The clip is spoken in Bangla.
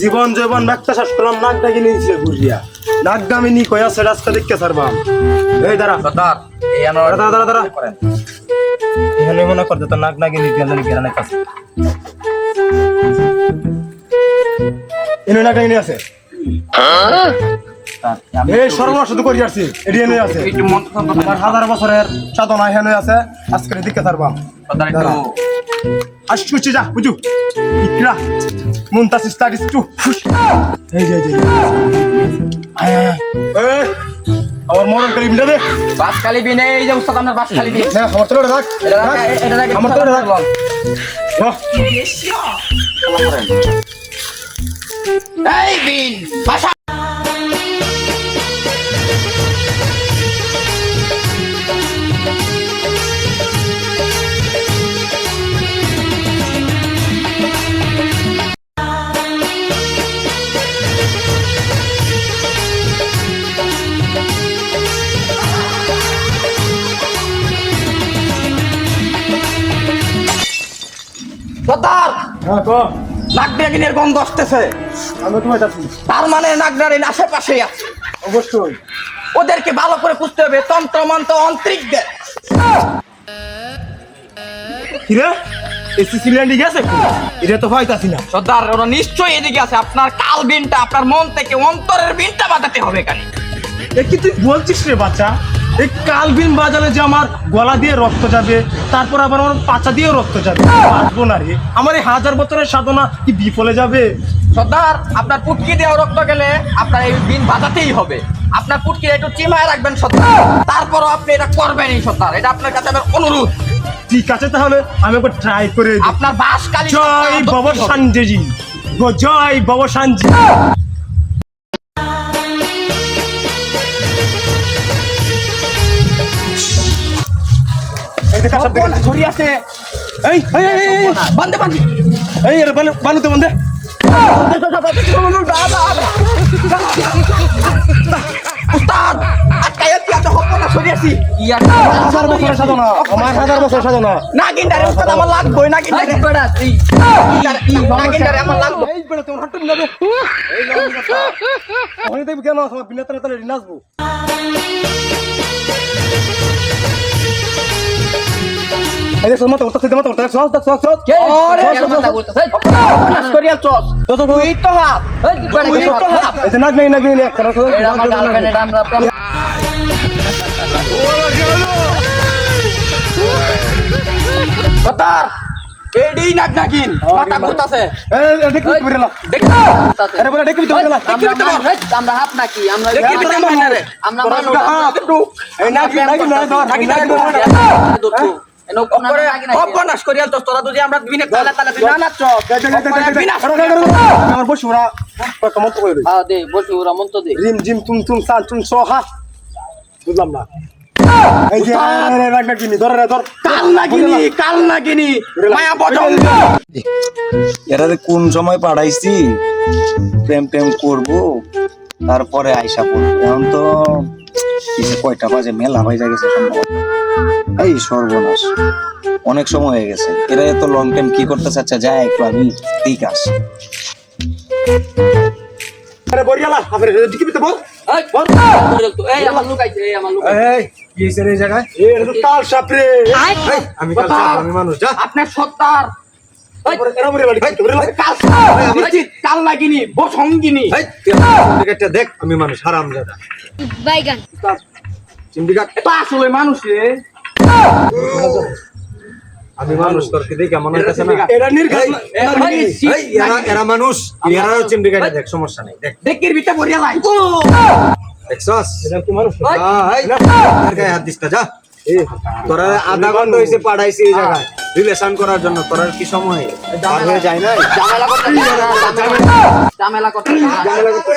জীবন জীবন ব্যাগটা শেষ করলাম নাক ডাকি নিয়েছে ঘুরিয়া নাক দামি নি কয়া সে রাস্তা দেখতে সারবাম এই দাঁড়া। দাঁড়া, দাঁড়া, দাঁড়া। এখানে মনে করতে তো নাক নাকি নিতে জানি গেরানের কাছে। এনে নাক ডাকি আছে এই সর্বনাশ শুধু করি আসছি এটি এনে আছে আমার হাজার বছরের সাধনা এখানে আছে আজকে দিকে সারবাম আসছি যা বুঝু। ইকরা। মুনতাস স্টাডিস টু এই যে আমার মরণ করি মিটা দে। বাস খালি বিন এই যে উস্তাদ আপনার বাস খালি বিন না আমার তোরে রাখ। এটা রাখ, এটা রাখ, আমার তোরে রাখ। বল। এই বিন বাসা সর্দার! হ্যাঁ, গন্ধ আসতেছে। তার মানে নাগরাগিন আশেপাশেই আছে। অবশ্যই। ওদেরকে ভালো করে বুঝতে হবে তন্ত্র মন্ত্র অন্তরিকদের। কিরে সিসিলিয়ান গেছে? এটা তো পাইতাছি না। সর্দার ওরা নিশ্চয়ই এদিকে আছে। আপনার কাল বিনটা আপনার মন থেকে অন্তরের বিনটা বাজাতে হবে এখানে। এ কি তুই বলছিস রে বাচ্চা? এই কালবিন বাজালে যে আমার গলা দিয়ে রক্ত যাবে তারপর আবার আমার পাচা দিয়েও রক্ত যাবে। বাঁচবো না রে। আমার এই হাজার বছরের সাধনা কি বিফলে যাবে? সর্দার আপনার পুটকি দেওয়া রক্ত গেলে আপনার এই বিন বাজাতেই হবে। আপনার পুটকি একটু চিমায় রাখবেন সর্দার। তারপরও আপনি এটা করবেনই সর্দার। এটা আপনার কাছে আমার অনুরোধ। ঠিক আছে তাহলে আমি একবার ট্রাই করে আপনার বাস কালী জয় বাবা সানজি গো জয় বাবা সানজি এই দেখ। সব দেখে ছড়ি আছে এই এই এই, এই এই, বান্ধে এই বালু বালুতে উস্তাদ আমার হাজার বছরের সাধনা। না গিন্ডারে উস্তাদ আমার লাগবই না গিন্ডারে বেড়া তুই না গিন্ডারে আমার লাগবে এই হাঁটুন যাবে এই কেন তোমার বিনা তালে তালে নাচবো এই দেখ মাথা উঠতে মাথা উঠতে সস দেখ সস সস ওরে কেন কথা বলতেছ নাশ করিয়া চস তো তো তুই তো হাত এই বেড়া তুই তো হাত এই যে নাচ নাই নাচ নাই একটা এটা আমার গার্লফ্রেন্ড এটা আমরা প্রেম কথার এডি নাক নাকিন মাথা ঘুরতাছে দেখি দেখ আরে বলে দেখি আমরা হাত নাকি আমরা দেখি আমরা মানুষ নাকি নাকি না ধর নাকি নাকি হ্যাঁ বুঝলাম না যে এরা কোন সময় পাঠাইছি প্রেম প্রেম করব তারপরে আইসা পড়ব। এখন তো কয়টা বাজে? মেলা হয়ে গেছে এই সর্বনাশ। অনেক সময় হয়ে গেছে। এরা এত লং টাইম কি করতে চাচ্ছে? যায় একটু আমি ঠিক আছে। আরে বরিয়ালা আপনি দিকে বল। আপনার সত্তার দেখ আমি মানুষ হারাম জাদা বাইগান তো আসলে মানুষ রে। আমি মানুষ করতে দেখি আমার কাছে না? নির্ঘাত এরা এরা মানুষ এরা চিমডিকা দেখ সমস্যা নাই দেখ। দেখির ভিতরে বরিয়া লাই। দেখছস? এটা কি মানুষ? এর গায়ে হাত যা। তোরা আধা ঘণ্টা হয়েছে পাঠাইছি এই জায়গায়। রিলেশন করার জন্য তোরা কি সময়? পার হয়ে যায় না ঝামেলা করতে ঝামেলা করতে ঝামেলা করতে